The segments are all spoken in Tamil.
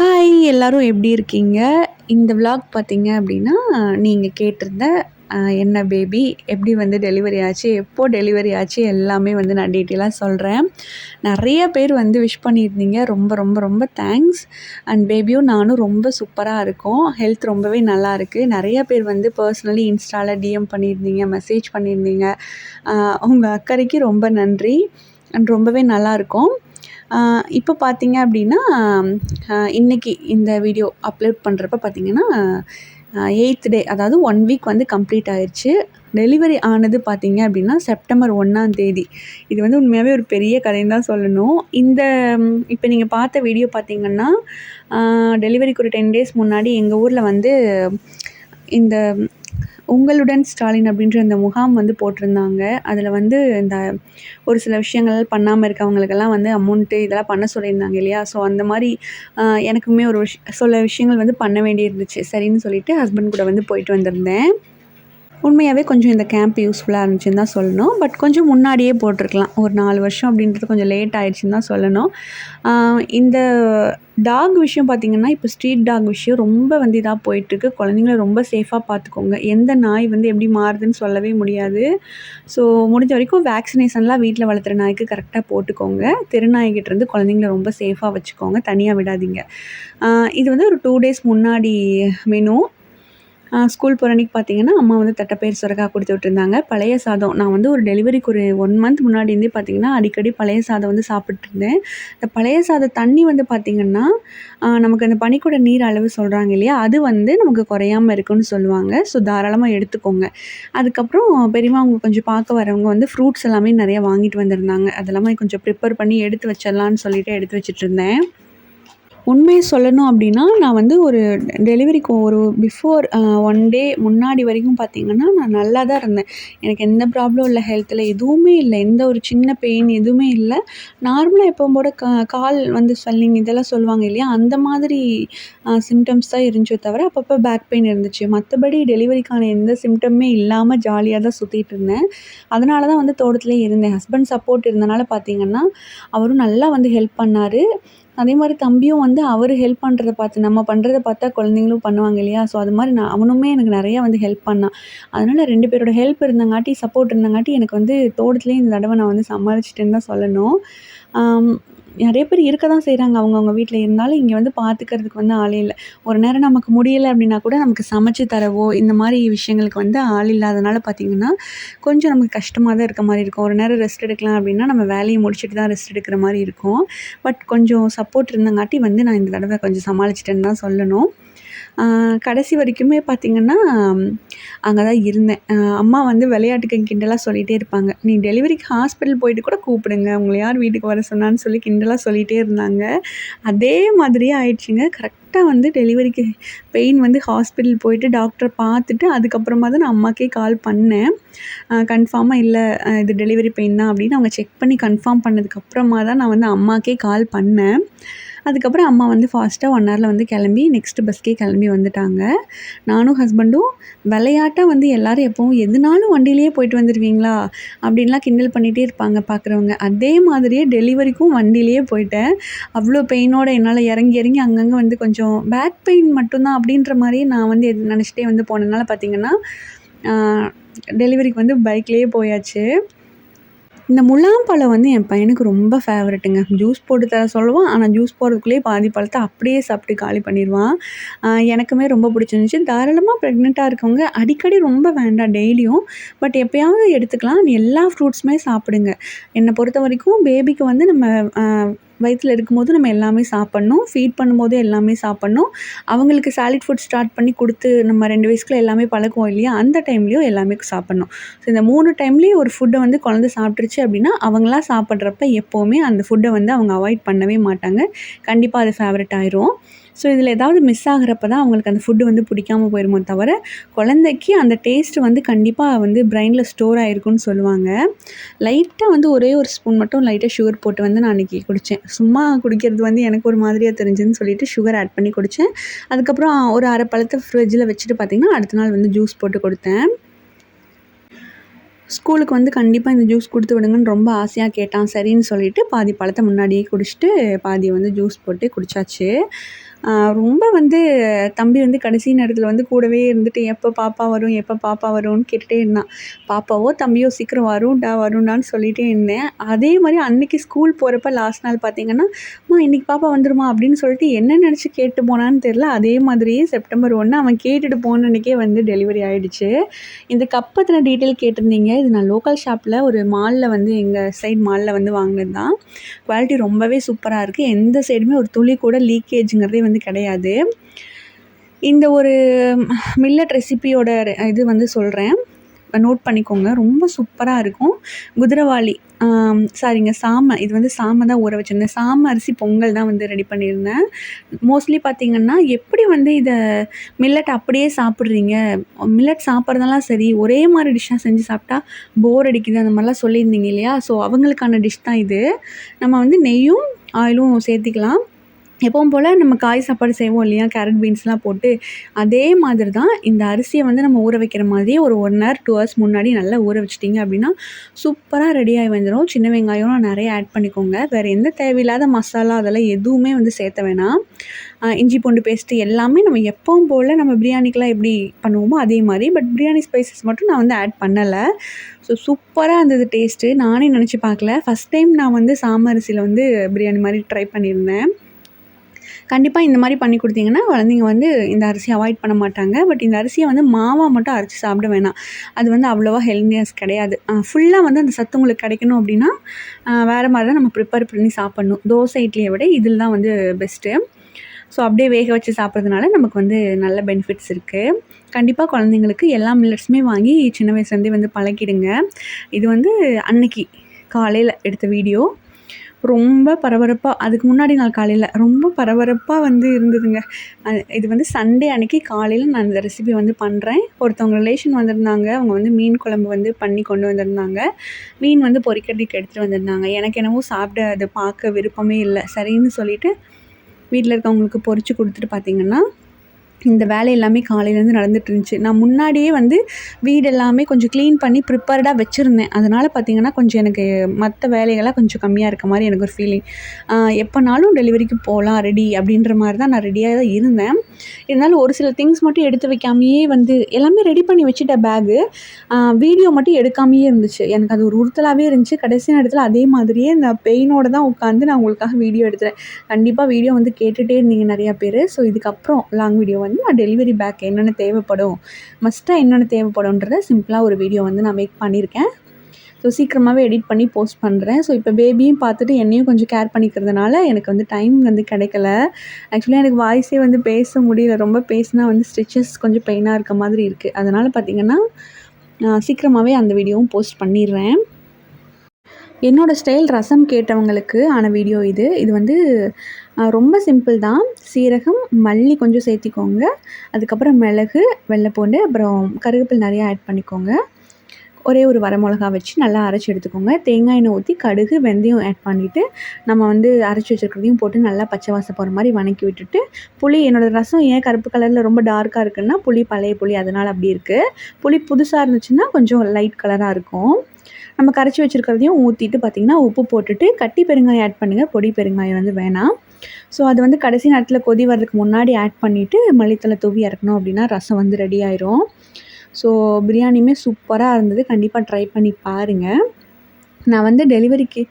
ஹாய் எல்லோரும் எப்படி இருக்கீங்க? இந்த விலாக் பார்த்தீங்க அப்படின்னா நீங்கள் கேட்டிருந்த என்ன பேபி எப்படி வந்து டெலிவரி ஆச்சு எப்போ டெலிவரி ஆச்சு எல்லாமே வந்து நான் டீட்டெயிலாக சொல்கிறேன் நிறைய பேர் வந்து விஷ் பண்ணியிருந்தீங்க. ரொம்ப ரொம்ப ரொம்ப தேங்க்ஸ் அண்ட் பேபியும் நானும் ரொம்ப சூப்பராக இருக்கும். ஹெல்த் ரொம்பவே நல்லா இருக்குது நிறைய பேர் வந்து பர்சனலி இன்ஸ்டாவில் டிஎம் பண்ணியிருந்தீங்க மெசேஜ் பண்ணியிருந்தீங்க. உங்கள் அக்கறைக்கு ரொம்ப நன்றி. அண்ட் ரொம்பவே நல்லா இப்போ பார்த்தீங்க அப்படின்னா இன்றைக்கி இன்னைக்கு இந்த வீடியோ அப்லோட் பண்ணுறப்ப பார்த்தீங்கன்னா எயித் டே அதாவது ஒன் வீக் வந்து கம்ப்ளீட் ஆயிடுச்சு டெலிவரி ஆனது பார்த்தீங்க அப்படின்னா செப்டம்பர் ஒன்றாம் தேதி. இது வந்து உண்மையாகவே ஒரு பெரிய கதைன்னு தான் சொல்லணும். இந்த இப்போ நீங்கள் பார்த்த வீடியோ பார்த்தீங்கன்னா டெலிவரிக்கு ஒரு டென் டேஸ் முன்னாடி எங்கள் ஊரில் வந்து இந்த உங்களுடன் ஸ்டாலின் அப்படின்ற அந்த முகாம் வந்து போட்டிருந்தாங்க. அதில் வந்து இந்த ஒரு சில விஷயங்கள் பண்ணாமல் இருக்கவங்களுக்கெல்லாம் வந்து அமௌண்ட்டு இதெல்லாம் பண்ண சொல்லியிருந்தாங்க இல்லையா? ஸோ அந்த மாதிரி எனக்குமே ஒரு விஷ் சில விஷயங்கள் வந்து பண்ண வேண்டி இருந்துச்சு சரின்னு சொல்லிட்டு ஹஸ்பண்ட் கூட வந்து போயிட்டு வந்திருந்தேன். உண்மையாகவே கொஞ்சம் இந்த கேம்ப் யூஸ்ஃபுல்லாக இருந்துச்சுன்னு தான் சொல்லணும். பட் கொஞ்சம் முன்னாடியே போட்டிருக்கலாம். ஒரு நாலு வருஷம் அப்படின்றது கொஞ்சம் லேட் ஆயிடுச்சுன்னு தான் சொல்லணும். இந்த டாக் விஷயம் பார்த்திங்கன்னா இப்போ ஸ்ட்ரீட் டாக் விஷயம் ரொம்ப வந்து இதாக போயிட்டுருக்கு. குழந்தைங்கள ரொம்ப சேஃபாக பார்த்துக்கோங்க எந்த நாய் வந்து எப்படி மாறுதுன்னு சொல்லவே முடியாது. ஸோ முடிஞ்ச வரைக்கும் வேக்சினேஷன்லாம் வீட்டில் வளர்த்துற நாய்க்கு கரெக்டாக போட்டுக்கோங்க. திருநாய்கிட்டேருந்து குழந்தைங்கள ரொம்ப சேஃபாக வச்சுக்கோங்க. தனியாக விடாதீங்க. இது வந்து ஒரு டூ டேஸ் முன்னாடி மெனு ஸ்கூல் போகிற அன்றைக்கி பார்த்தீங்கன்னா அம்மா வந்து தட்டைப்பயிர் சுரக்கா கொடுத்து விட்டுருந்தாங்க. பழைய சாதம். நான் வந்து ஒரு டெலிவரிக்கு ஒரு ஒன் மந்த் முன்னாடி இருந்தே பார்த்தீங்கன்னா அடிக்கடி பழைய சாதம் வந்து சாப்பிட்ருந்தேன் இந்த பழைய சாத தண்ணி வந்து பார்த்திங்கன்னா நமக்கு அந்த பனிக்கூட நீர் அளவு சொல்கிறாங்க இல்லையா? அது வந்து நமக்கு குறையாமல் இருக்குன்னு சொல்லுவாங்க. ஸோ தாராளமாக எடுத்துக்கோங்க. அதுக்கப்புறம் பெரியம்மா அவங்க கொஞ்சம் பார்க்க வரவங்க வந்து ஃப்ரூட்ஸ் எல்லாமே நிறைய வாங்கிட்டு வந்திருந்தாங்க. அதெல்லாமே கொஞ்சம் ப்ரிப்பேர் பண்ணி எடுத்து வச்சிடலான்னு சொல்லிட்டு எடுத்து வச்சிட்டு இருந்தேன். உண்மையை சொல்லணும் அப்படின்னா நான் வந்து ஒரு டெலிவரிக்கு ஒரு பிஃபோர் ஒன் டே முன்னாடி வரைக்கும் பார்த்தீங்கன்னா நான் நல்லா தான் இருந்தேன். எனக்கு எந்த ப்ராப்ளம் இல்லை ஹெல்த்தில் எதுவுமே இல்லை. எந்த ஒரு சின்ன பெயின் எதுவுமே இல்லை. நார்மலாக எப்போ போட கா கால் வந்து ஸ்வெல்லிங் இதெல்லாம் சொல்லுவாங்க இல்லையா? அந்த மாதிரி சிம்டம்ஸ் தான் இருந்துச்சே தவிர அப்பப்போ பேக் பெயின் இருந்துச்சு. மற்றபடி டெலிவரிக்கான எந்த சிம்டமே இல்லாமல் ஜாலியாக தான் சுற்றிட்டு இருந்தேன். அதனால தான் வந்து தோட்டத்துலேயே இருந்தேன். ஹஸ்பண்ட் சப்போர்ட் இருந்தனால பார்த்தீங்கன்னா அவரும் நல்லா வந்து ஹெல்ப் பண்ணார். அதே மாதிரி தம்பியும் வந்து அவர் ஹெல்ப் பண்ணுறத பார்த்து நம்ம பண்ணுறத பார்த்தா குழந்தைங்களும் பண்ணுவாங்க இல்லையா? ஸோ அது மாதிரி நான் அவனுமே எனக்கு நிறைய வந்து ஹெல்ப் பண்ணான். அதனால் ரெண்டு பேரோட ஹெல்ப் இருந்தங்காட்டி சப்போர்ட் இருந்தங்காட்டி எனக்கு வந்து தோட்டத்துலேயே இந்த தடவை நான் வந்து சமாளிச்சிட்டேன்னு தான் சொல்லணும். நிறைய பேர் இருக்க தான் செய்கிறாங்க அவங்கவுங்க வீட்டில் இருந்தாலும் இங்கே வந்து பார்த்துக்கிறதுக்கு வந்து ஆளே இல்லை. ஒரு நேரம் நமக்கு முடியலை அப்படின்னா கூட நமக்கு சமைச்சு தரவோ இந்த மாதிரி விஷயங்களுக்கு வந்து ஆள் இல்லாதனால பார்த்திங்கன்னா கொஞ்சம் நமக்கு கஷ்டமாக தான் இருக்க மாதிரி இருக்கும். ஒரு நேரம் ரெஸ்ட் எடுக்கலாம் அப்படின்னா நம்ம வேலையை முடிச்சுட்டு தான் ரெஸ்ட் எடுக்கிற மாதிரி இருக்கும். பட் கொஞ்சம் சப்போர்ட் இருந்தங்காட்டி வந்து நான் இந்த தடவை கொஞ்சம் சமாளிச்சிட்டேன்னு தான் சொல்லணும். கடைசி வரைக்குமே பார்த்திங்கன்னா அங்கே தான் இருந்தேன் அம்மா வந்து விளையாட்டுக்கு கிண்டலாக சொல்லிகிட்டே இருப்பாங்க. நீ டெலிவரிக்கு ஹாஸ்பிட்டல் போயிட்டு கூட கூப்பிடுங்க. உங்களை யார் வீட்டுக்கு வர சொன்னான்னு சொல்லி கிண்டலாக சொல்லிகிட்டே இருந்தாங்க. அதே மாதிரியே ஆயிடுச்சுங்க. கரெக்டாக வந்து டெலிவரிக்கு பெயின் வந்து ஹாஸ்பிட்டல் போயிட்டு டாக்டரை பார்த்துட்டு அதுக்கப்புறமா தான் நான் அம்மாக்கே கால் பண்ணேன். கன்ஃபார்மாக இல்லை இது டெலிவரி பெயின் தான் அப்படின்னு அவங்க செக் பண்ணி கன்ஃபார்ம் பண்ணதுக்கப்புறமா தான் நான் வந்து அம்மாக்கே கால் பண்ணேன். அதுக்கப்புறம் அம்மா வந்து ஃபாஸ்ட்டாக ஒன் ஹவரில் வந்து கிளம்பி நெக்ஸ்ட் பஸ்க்கே கிளம்பி வந்துட்டாங்க. நானும் ஹஸ்பண்டும் விளையாட்டாக வந்து எல்லோரும் எப்போவும் எதுனாலும் வண்டியிலேயே போயிட்டு வந்துடுவீங்களா அப்படின்லாம் கிண்டல் பண்ணிகிட்டே இருப்பாங்க பார்க்குறவங்க அதே மாதிரியே டெலிவரிக்கும் வண்டியிலேயே போயிட்டேன். அவ்வளோ பெயினோட என்னால் இறங்கி இறங்கி அங்கங்கே வந்து கொஞ்சம் பேக் பெயின் மட்டும்தான் அப்படின்ற மாதிரியே நான் வந்து எது நினச்சிட்டே வந்து போனதுனால பார்த்தீங்கன்னா டெலிவரிக்கு வந்து பைக்லேயே போயாச்சு. இந்த முலாம்பழம் வந்து என் பையனுக்கு ரொம்ப ஃபேவரெட்டுங்க ஜூஸ் போட்டு தர சொல்லுவான். ஆனால் ஜூஸ் போடுறதுக்குள்ளேயே பாதி பழத்தை அப்படியே சாப்பிட்டு காலி பண்ணிடுவான் எனக்குமே ரொம்ப பிடிச்சிருந்துச்சி. தாராளமாக ப்ரெக்னெண்ட்டாக இருக்கவங்க அடிக்கடி ரொம்ப வேண்டாம் டெய்லியும். பட் எப்பயாவது எடுத்துக்கலாம். எல்லா ஃப்ரூட்ஸுமே சாப்பிடுங்க. என்னை பொறுத்த வரைக்கும் பேபிக்கு வந்து நம்ம வயிற்றில் இருக்கும்போது நம்ம எல்லாமே சாப்பிட்ணும். ஃபீட் பண்ணும்போது எல்லாமே சாப்பிட்ணும். அவங்களுக்கு சாலிட் ஃபுட் ஸ்டார்ட் பண்ணி கொடுத்து நம்ம ரெண்டு வயசுக்குள்ள எல்லாமே பழக்குவோம் இல்லையா? அந்த டைம்லேயும் எல்லாமே சாப்பிட்ணும். ஸோ இந்த மூணு டைம்லேயும் ஒரு ஃபுட்டை வந்து குழந்த சாப்பிட்ருச்சு அப்படின்னா அவங்களாம் சாப்பிட்றப்ப எப்போவுமே அந்த ஃபுட்டை வந்து அவங்க அவாய்ட் பண்ணவே மாட்டாங்க. கண்டிப்பாக அது ஃபேவரட் ஆயிரும். ஸோ இதில் ஏதாவது மிஸ் ஆகிறப்ப தான் அவங்களுக்கு அந்த ஃபுட்டு வந்து பிடிக்காம போயிருமோ தவிர குழந்தைக்கு அந்த டேஸ்ட் வந்து கண்டிப்பாக வந்து பிரெயினில் ஸ்டோர் ஆகிருக்குன்னு சொல்லுவாங்க. லைட்டாக வந்து ஒரே ஒரு ஸ்பூன் மட்டும் லைட்டாக சுகர் போட்டு வந்து நான் அன்றைக்கி குடித்தேன் சும்மா குடிக்கிறது வந்து எனக்கு ஒரு மாதிரியாக தெரிஞ்சுன்னு சொல்லிட்டு சுகர் ஆட் பண்ணி குடித்தேன் அதுக்கப்புறம் ஒரு அரை பழத்தை ஃப்ரிட்ஜில் வச்சுட்டு பார்த்திங்கன்னா அடுத்த நாள் வந்து ஜூஸ் போட்டு கொடுத்தேன். ஸ்கூலுக்கு வந்து கண்டிப்பாக இந்த ஜூஸ் கொடுத்து விடுங்கன்னு ரொம்ப ஆசையாக கேட்டான். சரின்னு சொல்லிவிட்டு பாதி பழத்தை முன்னாடியே குடிச்சிட்டு பாதியை வந்து ஜூஸ் போட்டு குடித்தாச்சு ரொம்ப வந்து தம்பி வந்து கடைசி நேரத்தில் வந்து கூடவே இருந்துட்டு எப்போ பாப்பா வரும் எப்போ பாப்பா வரும்னு கேட்டுகிட்டே இருந்தான். பாப்பாவோ தம்பியோ சீக்கிரம் வரும்டா வரும்டான்னு சொல்லிகிட்டே இருந்தேன். அதே மாதிரி அன்றைக்கி ஸ்கூல் போகிறப்ப லாஸ்ட் நாள் பார்த்தீங்கன்னா அம்மா இன்றைக்கி பாப்பா வந்துடுமா அப்படின்னு சொல்லிட்டு என்ன நினச்சி கேட்டு போனான்னு தெரில அதே மாதிரியே செப்டம்பர் ஒன்று அவன் கேட்டுட்டு போனன்னைக்கே வந்து டெலிவரி ஆகிடுச்சு இந்த கப் பற்றின டீட்டெயில் கேட்டிருந்தீங்க. இது நான் லோக்கல் ஷாப்பில் ஒரு மாலில் வந்து எங்கள் சைட் மாலில் வந்து வாங்கினது தான் குவாலிட்டி ரொம்பவே சூப்பராக இருக்குது எந்த சைடுமே ஒரு துளி கூட லீக்கேஜுங்கிறதே வந்து கிடையாது. இந்த ஒரு மில்லட் ரெசிபியோட இது வந்து சொல்கிறேன் நோட் பண்ணிக்கோங்க. ரொம்ப சூப்பராக இருக்கும். குதிரவாளி சாரிங்க சாமை. இது வந்து சாமை தான் ஊற வச்சுருந்தேன். சாமை அரிசி பொங்கல் தான் வந்து ரெடி பண்ணியிருந்தேன். மோஸ்ட்லி பார்த்திங்கன்னா எப்படி வந்து இதை மில்லட் அப்படியே சாப்பிட்றீங்க? மில்லட் சாப்பிட்றதெல்லாம் சரி ஒரே மாதிரி டிஷ்ஷாக செஞ்சு சாப்பிட்டா போர் அடிக்குது அந்த மாதிரிலாம் சொல்லியிருந்தீங்க இல்லையா? ஸோ அவங்களுக்கான டிஷ் தான் இது. நம்ம வந்து நெய்யும் ஆயிலும் சேர்த்திக்கலாம். எப்பவும் போல் நம்ம காய் சாப்பாடு செய்வோம் இல்லையா? கேரட் பீன்ஸ்லாம் போட்டு அதே மாதிரி தான் இந்த அரிசியை வந்து நம்ம ஊற வைக்கிற மாதிரியே ஒரு ஒன் ஹவர் டூ ஹவர்ஸ் முன்னாடி நல்லா ஊற வச்சிட்டிங்க அப்படின்னா சூப்பராக ரெடியாகி வந்துடும் சின்ன வெங்காயம் நிறைய ஆட் பண்ணிக்கோங்க. வேறு எந்த தேவையில்லாத மசாலா அதெல்லாம் எதுவுமே வந்து சேர்த்த வேணாம். இஞ்சி பூண்டு பேஸ்ட்டு எல்லாமே நம்ம எப்பவும் போல் நம்ம பிரியாணிக்கெலாம் எப்படி பண்ணுவோமோ அதே மாதிரி. பட் பிரியாணி ஸ்பைசஸ் மட்டும் நான் வந்து ஆட் பண்ணலை. ஸோ சூப்பராக இருந்தது டேஸ்ட்டு நானே நினச்சி பார்க்கல. ஃபஸ்ட் டைம் நான் வந்து சாமரிசியில் வந்து பிரியாணி மாதிரி ட்ரை பண்ணியிருந்தேன். கண்டிப்பாக இந்த மாதிரி பண்ணி கொடுத்தீங்கன்னா குழந்தைங்க வந்து இந்த அரிசியை அவாய்ட் பண்ண மாட்டாங்க. பட் இந்த அரிசியை வந்து மாவாக மட்டும் அரைச்சி சாப்பிட வேணாம். அது வந்து அவ்வளோவா ஹெல்த்தினஸ் கிடையாது. ஃபுல்லாக வந்து அந்த சத்து உங்களுக்கு கிடைக்கணும் அப்படின்னா வேறு மாதிரி தான் நம்ம ப்ரிப்பேர் பண்ணி சாப்பிட்ணும். தோசை இட்லியை விட இதில் தான் வந்து பெஸ்ட்டு ஸோ அப்படியே வேக வச்சு சாப்பிட்றதுனால நமக்கு வந்து நல்ல பெனிஃபிட்ஸ் இருக்குது கண்டிப்பாக குழந்தைங்களுக்கு எல்லா மில்லட்ஸுமே வாங்கி சின்ன வயசுலேருந்தே வந்து பழக்கிடுங்க. இது வந்து அன்னைக்கு காலையில் எடுத்த வீடியோ ரொம்ப பரபரப்பாக அதுக்கு முன்னாடி நாள் காலையில் ரொம்ப பரபரப்பாக வந்து இருந்ததுங்க. இது வந்து சண்டே அன்னைக்கு காலையில் நான் இந்த ரெசிபி வந்து பண்ணுறேன் ஒருத்தவங்க ரிலேஷன் வந்திருந்தாங்க. அவங்க வந்து மீன் குழம்பு வந்து பண்ணி கொண்டு வந்திருந்தாங்க. மீன் வந்து பொறிக்கிறதுக்கு எடுத்துகிட்டு வந்திருந்தாங்க. எனக்கு என்னவோ சாப்பிட அதை பார்க்க விருப்பமே இல்லை. சரின்னு சொல்லிவிட்டு வீட்டில் இருக்கவங்களுக்கு பொறிச்சு கொடுத்துட்டு பார்த்திங்கன்னா இந்த வேலை எல்லாமே காலையிலேருந்து நடந்துட்டு இருந்துச்சு நான் முன்னாடியே வந்து வீடு எல்லாமே கொஞ்சம் க்ளீன் பண்ணி ப்ரிப்பேர்டாக வச்சுருந்தேன். அதனால் பார்த்திங்கன்னா கொஞ்சம் எனக்கு மற்ற வேலைகள்லாம் கொஞ்சம் கம்மியாக இருக்க மாதிரி எனக்கு ஒரு ஃபீலிங் எப்போனாலும் டெலிவரிக்கு போகலாம் ரெடி அப்படின்ற மாதிரி தான் நான் ரெடியாக தான் இருந்தேன். இருந்தாலும் ஒரு சில திங்ஸ் மட்டும் எடுத்து வைக்காமையே வந்து எல்லாமே ரெடி பண்ணி வச்சுட்ட பேகு வீடியோ மட்டும் எடுக்காமையே இருந்துச்சு. எனக்கு அது ஒரு உறுத்தலாகவே இருந்துச்சு. கடைசி நேரத்தில் அதே மாதிரியே இந்த பெயினோடு தான் உட்காந்து நான் உங்களுக்காக வீடியோ எடுத்துகிறேன் கண்டிப்பாக வீடியோ வந்து கேட்டுகிட்டே இருந்தீங்க நிறையா பேர். ஸோ இதுக்கப்புறம் லாங் வீடியோ வந்து நான் டெலிவரி பேக் என்னென்ன தேவைப்படும் மஸ்ட்டாக என்னென்ன தேவைப்படும்ன்றத சிம்பிளாக ஒரு வீடியோ வந்து நான் மேக் பண்ணியிருக்கேன். ஸோ சீக்கிரமாகவே எடிட் பண்ணி போஸ்ட் பண்ணுறேன் ஸோ இப்போ பேபியும் பார்த்துட்டு என்னையும் கொஞ்சம் கேர் பண்ணிக்கிறதுனால எனக்கு வந்து டைம் வந்து கிடைக்கல. ஆக்சுவலி எனக்கு வாய்ஸே வந்து பேச முடியல. ரொம்ப பேசினா வந்து ஸ்டிச்சஸ் கொஞ்சம் பெயினாக இருக்க மாதிரி இருக்குது அதனால் பார்த்திங்கன்னா சீக்கிரமாகவே அந்த வீடியோவும் போஸ்ட் பண்ணிடுறேன். என்னோடய ஸ்டைல் ரசம் கேட்டவங்களுக்கு ஆன வீடியோ இது. இது வந்து ரொம்ப சிம்பிள் தான். சீரகம் மல்லி கொஞ்சம் சேர்த்திக்கோங்க. அதுக்கப்புறம் மிளகு வெள்ளைப்பூண்டு அப்புறம் கருவேப்பில் நிறையா ஆட் பண்ணிக்கோங்க. ஒரே ஒரு வரமிளகா வச்சு நல்லா அரைச்சி எடுத்துக்கோங்க. தேங்காய் எண்ணெய் ஊற்றி கடுகு வெந்தயம் ஆட் பண்ணிவிட்டு நம்ம வந்து அரைச்சி வச்சுருக்கிறதையும் போட்டு நல்லா பச்சை வாசம் போகிற மாதிரி வணக்கி விட்டுட்டு புளி என்னோடய ரசம் ஏன் கருப்பு கலரில் ரொம்ப டார்க்காக இருக்குன்னா புளி பழைய புளி அதனால் அப்படி இருக்குது புளி புதுசாக இருந்துச்சுன்னா கொஞ்சம் லைட் கலராக இருக்கும். நம்ம கரைச்சி வச்சுருக்கிறதையும் ஊற்றிட்டு பார்த்திங்கன்னா உப்பு போட்டுட்டு கட்டி பெருங்காயம் ஆட் பண்ணுங்கள் பொடி பெருங்காயம் வந்து வேணாம். ஸோ அது வந்து கடைசி நேரத்தில் கொதி வர்றதுக்கு முன்னாடி ஆட் பண்ணிவிட்டு மல்லித்தலை தூவி இறக்கணும் அப்படின்னா ரசம் வந்து ரெடி ஆயிரும். ஸோ பிரியாணியுமே சூப்பராக இருந்தது. கண்டிப்பாக ட்ரை பண்ணி பாருங்கள் நான் வந்து டெலிவரிக்கு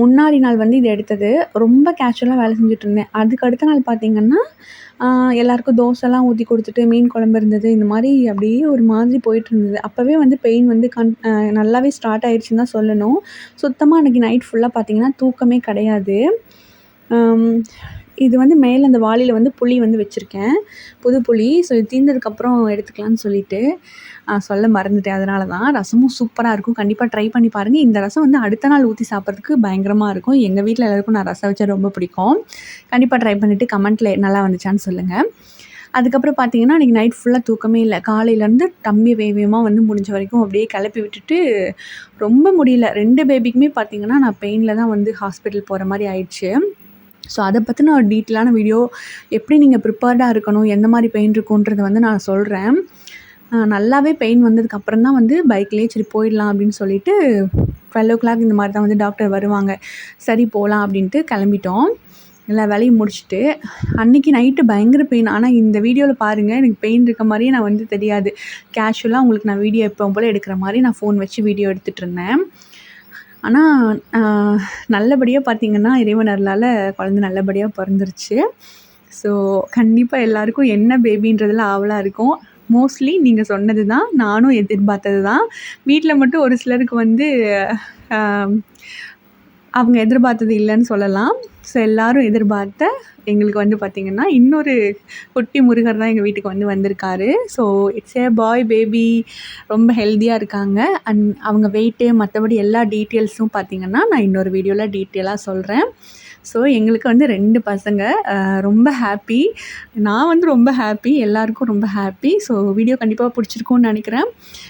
முன்னாடி நாள் வந்து இது எடுத்தது. ரொம்ப கேஷுவலாக வேலை செஞ்சுட்டு இருந்தேன். அதுக்கு அடுத்த நாள் பார்த்திங்கன்னா எல்லாருக்கும் தோசைலாம் ஊற்றி கொடுத்துட்டு மீன் குழம்பு இருந்தது இந்த மாதிரி அப்படியே ஒரு மாதிரி போயிட்டுருந்தது அப்போவே வந்து பெயின் வந்து கண் நல்லாவே ஸ்டார்ட் ஆயிடுச்சுன்னு தான் சொல்லணும். சுத்தமாக அன்றைக்கி நைட் ஃபுல்லாக பார்த்திங்கன்னா தூக்கமே கிடையாது. இது வந்து மேலே அந்த வாளியில் வந்து புளி வந்து வச்சுருக்கேன். புது புளி. ஸோ இது தீர்ந்ததுக்கப்புறம் எடுத்துக்கலான்னு சொல்லிட்டு சொல்ல மறந்துட்டேன். அதனால தான் ரசமும் சூப்பராக இருக்கும். கண்டிப்பாக ட்ரை பண்ணி பாருங்கள் இந்த ரசம் வந்து அடுத்த நாள் ஊற்றி சாப்பிட்றதுக்கு பயங்கரமாக இருக்கும். எங்கள் வீட்டில் எல்லாருக்கும் நான் ரசம் வச்சா ரொம்ப பிடிக்கும். கண்டிப்பாக ட்ரை பண்ணிவிட்டு கமெண்ட்டில் நல்லா வந்துச்சான்னு சொல்லுங்கள் அதுக்கப்புறம் பார்த்தீங்கன்னா அன்றைக்கி நைட் ஃபுல்லாக தூக்கமே இல்லை. காலையிலேருந்து தம்பி வேவியமாக வந்து முடிஞ்ச வரைக்கும் அப்படியே கிளப்பி விட்டுட்டு ரொம்ப முடியல. ரெண்டு பேபிக்குமே பார்த்தீங்கன்னா நான் பெயினில் தான் வந்து ஹாஸ்பிட்டல் போகிற மாதிரி ஆயிடுச்சு. ஸோ அதை பற்றின ஒரு டீட்டெயிலான வீடியோ எப்படி நீங்கள் ப்ரிப்பேர்டாக இருக்கணும் எந்த மாதிரி பெயின் இருக்குன்றதை வந்து நான் சொல்கிறேன் நல்லாவே பெயின் வந்ததுக்கப்புறம் தான் வந்து பைக்லேயே சரி போயிடலாம் அப்படின்னு சொல்லிட்டு டுவெல் ஓ கிளாக் இந்த மாதிரி தான் வந்து டாக்டர் வருவாங்க. சரி போகலாம் அப்படின்ட்டு கிளம்பிட்டோம். எல்லா வேலையும் முடிச்சுட்டு அன்றைக்கி நைட்டு பயங்கர பெயின் ஆனால் இந்த வீடியோவில் பாருங்கள் எனக்கு பெயின் இருக்க மாதிரியே நான் வந்து தெரியாது. கேஷுவலாக உங்களுக்கு நான் வீடியோ எப்போ போல் எடுக்கிற மாதிரி நான் ஃபோன் வச்சு வீடியோ எடுத்துகிட்டு இருந்தேன். ஆனால் நல்லபடியாக பார்த்திங்கன்னா இறைவன் அருளால் குழந்த நல்லபடியாக பிறந்துருச்சு. ஸோ கண்டிப்பாக எல்லாருக்கும் என்ன பேபின்றதில் ஆவலாக இருக்கும். மோஸ்ட்லி நீங்கள் சொன்னது தான் நானும் எதிர்பார்த்தது தான் வீட்டில் மட்டும் ஒரு சிலருக்கு வந்து அவங்க எதிர்பார்த்தது இல்லைன்னு சொல்லலாம். ஸோ எல்லாரும் எதிர்பார்த்த எங்களுக்கு வந்து பார்த்திங்கன்னா இன்னொரு குட்டி முருகர் தான் எங்கள் வீட்டுக்கு வந்து வந்திருக்காரு. So it's a boy baby ரொம்ப ஹெல்த்தியாக இருக்காங்க. அண்ட் அவங்க வெயிட்டு மற்றபடி எல்லா டீட்டெயில்ஸும் பார்த்திங்கன்னா நான் இன்னொரு வீடியோவில் டீட்டெயிலாக சொல்கிறேன் ஸோ எங்களுக்கு வந்து ரெண்டு பசங்க ரொம்ப ஹாப்பி நான் வந்து ரொம்ப ஹாப்பி எல்லாருக்கும் ரொம்ப ஹாப்பி ஸோ வீடியோ கண்டிப்பாக பிடிச்சிருக்கும்னு நினைக்கிறேன்.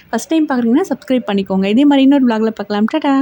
ஃபஸ்ட் டைம் பார்க்குறீங்கன்னா சப்ஸ்கிரைப் பண்ணிக்கோங்க. இதே மாதிரி இன்னொரு vlogல பார்க்கலாம். டாடா